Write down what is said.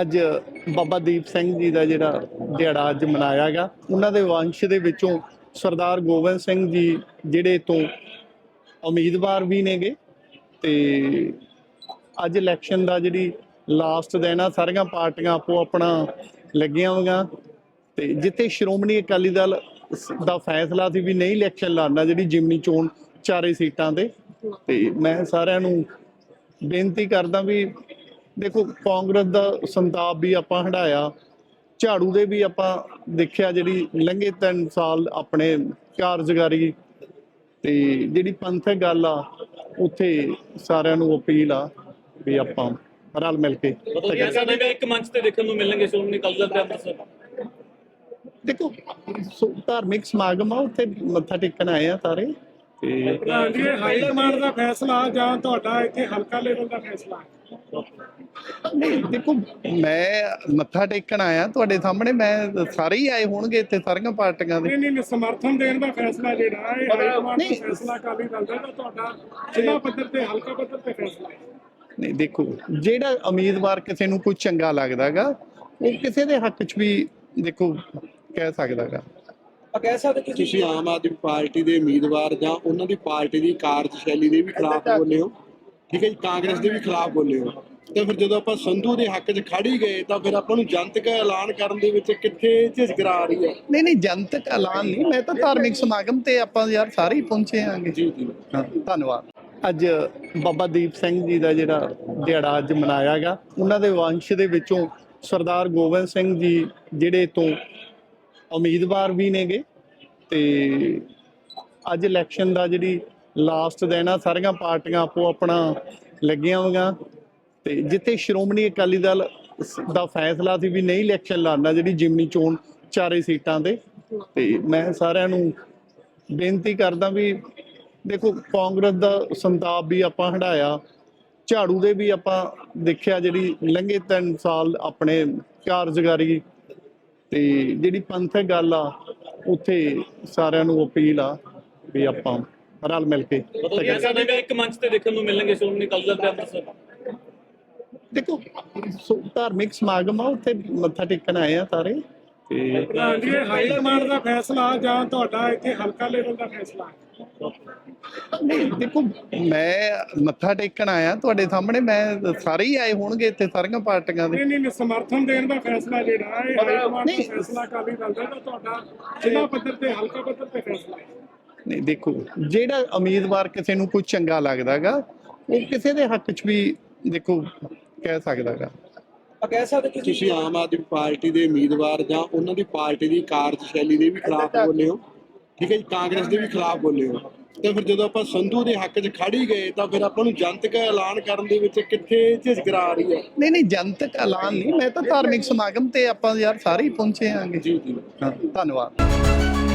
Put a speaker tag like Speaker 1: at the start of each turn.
Speaker 1: ਅੱਜ ਬਾਬਾ ਦੀਪ ਸਿੰਘ ਜੀ ਦਾ ਜਿਹੜਾ ਦਿਹਾੜਾ ਅੱਜ ਮਨਾਇਆ ਗਿਆ, ਉਹਨਾਂ ਦੇ ਵੰਸ਼ ਦੇ ਵਿੱਚੋਂ ਸਰਦਾਰ ਗੋਬਿੰਦ ਸਿੰਘ ਜੀ ਜਿਹੜੇ ਤੋਂ ਉਮੀਦਵਾਰ ਵੀ ਨੇਗੇ ਤੇ ਅੱਜ ਇਲੈਕਸ਼ਨ ਦਾ ਜਿਹੜੀ ਲਾਸਟ ਦਿਨ ਆ, ਸਾਰੀਆਂ ਪਾਰਟੀਆਂ ਆਪੋ ਆਪਣਾ ਲੱਗੀਆਂ ਹੋਈਆਂ ਤੇ ਜਿੱਥੇ ਸ਼੍ਰੋਮਣੀ ਅਕਾਲੀ ਦਲ ਦਾ ਫੈਸਲਾ ਸੀ ਵੀ ਨਹੀਂ ਇਲੈਕਸ਼ਨ ਲੜਨਾ, ਜਿਹੜੀ ਜਿਮਨੀ ਚੋਣ ਚਾਰੇ ਸੀਟਾਂ ਤੇ ਤੇ ਮੈਂ ਸਾਰਿਆਂ ਨੂੰ ਬੇਨਤੀ ਕਰਦਾ ਵੀ ਦੇਖੋ ਕਾਂਗਰਸ ਦਾ ਸੰਤਾਪ ਵੀ ਆਪਾਂ ਹਟਾਇਆ ਝਾੜੂ ਦੇ ਵੀ ਆਪਾਂ ਦੇਖਿਆ ਜਿਹੜੀ ਲੰਘੇ 3 ਸਾਲ ਆਪਣੇ ਕਾਰਜਕਾਰੀ ਤੇ ਜਿਹੜੀ ਪੰਥਕ ਗੱਲ ਆ ਉੱਥੇ ਸਾਰਿਆਂ ਨੂੰ ਅਪੀਲ ਆ ਵੀ ਆਪਾਂ ਰਲ ਮਿਲ ਕੇ
Speaker 2: ਇੱਕ ਮੰਚ ਤੇ ਦੇਖਣ ਨੂੰ ਮਿਲਣਗੇ ਸ਼੍ਰੋਮਣੀ ਅਕਾਲੀ ਦਲ ਤੇ ਅੰਮ੍ਰਿਤਸਰ
Speaker 1: ਦੇਖੋ ਸੋ ਧਾਰਮਿਕ ਸਮਾਗਮ ਆ ਉੱਥੇ ਮੱਥਾ ਟੇਕਣ ਆਏ ਆ ਸਾਰੇ ਤੇ
Speaker 3: ਹਾਈ ਕਮਾਂਡ ਦਾ ਫੈਸਲਾ ਜਾਂ ਤੁਹਾਡਾ ਇੱਥੇ ਹਲਕਾ ਲੈਵਲ ਦਾ ਫੈਸਲਾ?
Speaker 1: ਨਹੀਂ ਦੇਖੋ ਮੈਂ ਮੱਥਾ ਟੇਕਣ ਆਇਆ ਤੁਹਾਡੇ ਸਾਹਮਣੇ ਮੈਂ ਸਾਰੇ ਹੀ ਆਏ ਹੋਣਗੇ ਇੱਥੇ ਸਾਰੀਆਂ ਪਾਰਟੀਆਂ ਦੇ।
Speaker 3: ਨਹੀਂ ਨਹੀਂ ਸਮਰਥਨ ਦੇਣ ਦਾ ਫੈਸਲਾ ਜਿਹੜਾ ਹੈ ਇਹ ਦਾ। ਫੈਸਲਾ ਅਕਾਲੀ ਦਲ ਦਾ ਤਾਂ ਤੁਹਾਡਾ ਜ਼ਿਲ੍ਹਾ ਪੱਧਰ ਤੇ ਹਲਕਾ ਪੱਧਰ ਤੇ ਫੈਸਲਾ ਹੈ।
Speaker 1: ਨਹੀਂ ਦੇਖੋ ਜਿਹੜਾ ਉਮੀਦਵਾਰ ਕਿਸੇ ਨੂੰ ਕੋਈ ਚੰਗਾ ਲੱਗਦਾਗਾ ਉਹ ਕਿਸੇ ਦੇ ਹੱਕ 'ਚ ਵੀ ਦੇਖੋ ਕਹਿ ਸਕਦਾਗਾ
Speaker 4: ਤੁਸੀਂ ਆਮ ਆਦਮੀ ਪਾਰਟੀ ਦੇ ਉਮੀਦਵਾਰ ਜਾਂ ਉਹਨਾਂ ਦੀ ਪਾਰਟੀ ਦੀ ਕਾਰਜਸ਼ੈਲੀ ਦੇ ਵੀ ਖਿਲਾਫ ਬੋਲੇ ਹੋ। ਠੀਕ ਹੈ ਜੀ ਕਾਂਗਰਸ ਦੇ ਵੀ ਖਿਲਾਫ ਬੋਲੇ ਹੋ। ਤੇ ਫਿਰ ਜਦੋਂ ਆਪਾਂ ਸੰਧੂ ਦੇ ਹੱਕ 'ਚ ਖੜੀ ਗਏ ਤਾਂ ਫਿਰ ਆਪਾਂ ਨੂੰ ਜਨਤਕ ਐਲਾਨ ਕਰਨ ਦੇ ਵਿੱਚ ਕਿੱਥੇ ਝਿਜਕਰਾ ਆ ਰਹੀ ਹੈ?
Speaker 1: ਨਹੀਂ ਨਹੀਂ ਜਨਤਕ ਐਲਾਨ ਨਹੀਂ। ਮੈਂ ਤਾਂ ਧਾਰਮਿਕ ਸਮਾਗਮ ਤੇ ਆਪਾਂ ਯਾਰ ਸਾਰੇ ਹੀ ਪਹੁੰਚੇ ਆਂਗੇ
Speaker 4: ਜੀ ਜੀ।
Speaker 1: ਹਾਂ। ਧੰਨਵਾਦ। ਅੱਜ ਬਾਬਾ ਦੀਪ ਸਿੰਘ ਜੀ ਦਾ ਜਿਹੜਾ ਦਿਹਾੜਾ ਅੱਜ ਮਨਾਇਆ ਗਿਆ ਉਹਨਾਂ ਦੇ ਵੰਸ਼ ਦੇ ਵਿੱਚੋਂ ਸਰਦਾਰ ਗੋਬਿੰਦ ਸਿੰਘ ਜੀ ਜਿਹੜੇ ਤੋਂ ਉਮੀਦਵਾਰ ਵੀ ਨੇਗੇ ਤੇ ਅੱਜ ਇਲੈਕਸ਼ਨ ਦਾ ਜਿਹੜੀ ਲਾਸਟ ਦਿਨ ਆ, ਸਾਰੀਆਂ ਪਾਰਟੀਆਂ ਆਪੋ ਆਪਣਾ ਲੱਗੀਆਂ ਹੋਈਆਂ। ਤੇ ਜਿੱਥੇ ਸ਼੍ਰੋਮਣੀ ਅਕਾਲੀ ਦਲ ਦਾ ਫੈਸਲਾ ਸੀ ਵੀ ਨਹੀਂ ਇਲੈਕਸ਼ਨ ਲੜਨਾ, ਜਿਹੜੀ ਜਿਮਨੀ ਚੋਣ ਚਾਰੇ ਸੀਟਾਂ ਤੇ। ਤੇ ਮੈਂ ਸਾਰਿਆਂ ਨੂੰ ਬੇਨਤੀ ਕਰਦਾ ਵੀ ਦੇਖੋ, ਕਾਂਗਰਸ ਦਾ ਸੰਤਾਪ ਵੀ ਆਪਾਂ ਹਟਾਇਆ ਝਾੜੂ ਦੇ ਵੀ ਆਪਾਂ ਦੇਖਿਆ ਜਿਹੜੀ ਲੰਘੇ 3 ਸਾਲ ਆਪਣੇ ਕਾਰਜਕਾਰੀ। ਤੇ ਜਿਹੜੀ ਪੰਥਕ ਗੱਲ ਆ, ਉੱਥੇ ਸਾਰਿਆਂ ਨੂੰ ਅਪੀਲ ਆ ਵੀ ਆਪਾਂ ਰਲ ਮਿਲ ਕੇ।
Speaker 2: ਮਤਲਬ ਕਿ ਸਾਡੇ ਵੀ ਇੱਕ ਮੰਚ ਤੇ ਦੇਖਣ ਨੂੰ ਮਿਲਣਗੇ ਸ਼੍ਰੋਮਣੀ ਅਕਾਲੀ ਦਲ ਤੇ ਅੰਮ੍ਰਿਤਸਰ।
Speaker 1: ਦੇਖੋ ਸੋ ਧਾਰਮਿਕ ਸਮਾਗਮ ਆ ਉੱਥੇ ਮੱਥਾ ਟੇਕਣ ਆਏ ਆ ਸਾਰੇ। ਤੇ
Speaker 3: ਜੀ ਇਹ ਹਾਈ ਕਮਾਂਡ ਦਾ ਫੈਸਲਾ ਜਾਂ ਤੁਹਾਡਾ ਇੱਥੇ ਹਲਕਾ ਲੈਵਲ ਦਾ ਫੈਸਲਾ? ਹੈ?
Speaker 1: ਨਹੀਂ ਦੇਖੋ ਮੈਂ ਮੱਥਾ ਟੇਕਣ ਆਇਆ ਤੁਹਾਡੇ ਸਾਹਮਣੇ ਮੈਂ ਸਾਰੇ ਹੀ ਆਏ ਹੋਣਗੇ ਇੱਥੇ ਸਾਰੀਆਂ ਪਾਰਟੀਆਂ ਦੇ।
Speaker 3: ਨਹੀਂ ਨਹੀਂ ਸਮਰਥਨ ਦੇਣ ਦਾ ਫੈਸਲਾ ਜਿਹੜਾ ਹੈ ਇਹ ਹਾਈ ਕਮਾਂਡ ਦਾ। ਫੈਸਲਾ ਅਕਾਲੀ ਦਲ ਦਾ ਤੁਹਾਡਾ ਜ਼ਿਲ੍ਹਾ ਪੱਧਰ ਤੇ ਹਲਕਾ ਪੱਧਰ ਤੇ ਫੈਸਲਾ ਹੈ।
Speaker 1: ਨਹੀਂ ਦੇਖੋ ਜਿਹੜਾ ਉਮੀਦਵਾਰ ਕਿਸੇ ਨੂੰ ਕੋਈ ਚੰਗਾ ਲੱਗਦਾਗਾ ਉਹ ਕਿਸੇ ਦੇ ਹੱਕ 'ਚ ਵੀ ਦੇਖੋ ਕਹਿ ਸਕਦਾਗਾ।
Speaker 4: ਤੁਸੀਂ ਆਮ ਆਦਮੀ ਪਾਰਟੀ ਦੇ ਉਮੀਦਵਾਰ ਜਾਂ ਉਹਨਾਂ ਦੀ ਪਾਰਟੀ ਦੀ ਕਾਰਜਸ਼ੈਲੀ ਦੇ ਵੀ ਖਿਲਾਫ ਬੋਲੇ ਹੋ ਠੀਕ ਹੈ ਜੀ ਕਾਂਗਰਸ ਦੇ ਵੀ ਖਿਲਾਫ ਬੋਲੇ ਹੋ। ਤੇ ਫਿਰ ਜਦੋਂ ਆਪਾਂ ਸੰਧੂ ਦੇ ਹੱਕ 'ਚ ਖੜੀ ਗਏ ਤਾਂ ਫਿਰ ਆਪਾਂ ਨੂੰ ਜਨਤਕ ਐਲਾਨ ਕਰਨ ਦੇ ਵਿੱਚ ਕਿੱਥੇ ਝਿਜਕਰਾ ਆ ਰਹੀ ਹੈ?
Speaker 1: ਨਹੀਂ ਨਹੀਂ ਜਨਤਕ ਐਲਾਨ ਨਹੀਂ ਮੈਂ ਤਾਂ ਧਾਰਮਿਕ ਸਮਾਗਮ ਤੇ ਆਪਾਂ ਯਾਰ ਸਾਰੇ ਹੀ ਪਹੁੰਚੇ ਆਂਗੇ।
Speaker 4: ਜੀ ਜੀ।
Speaker 1: ਹਾਂ ਧੰਨਵਾਦ।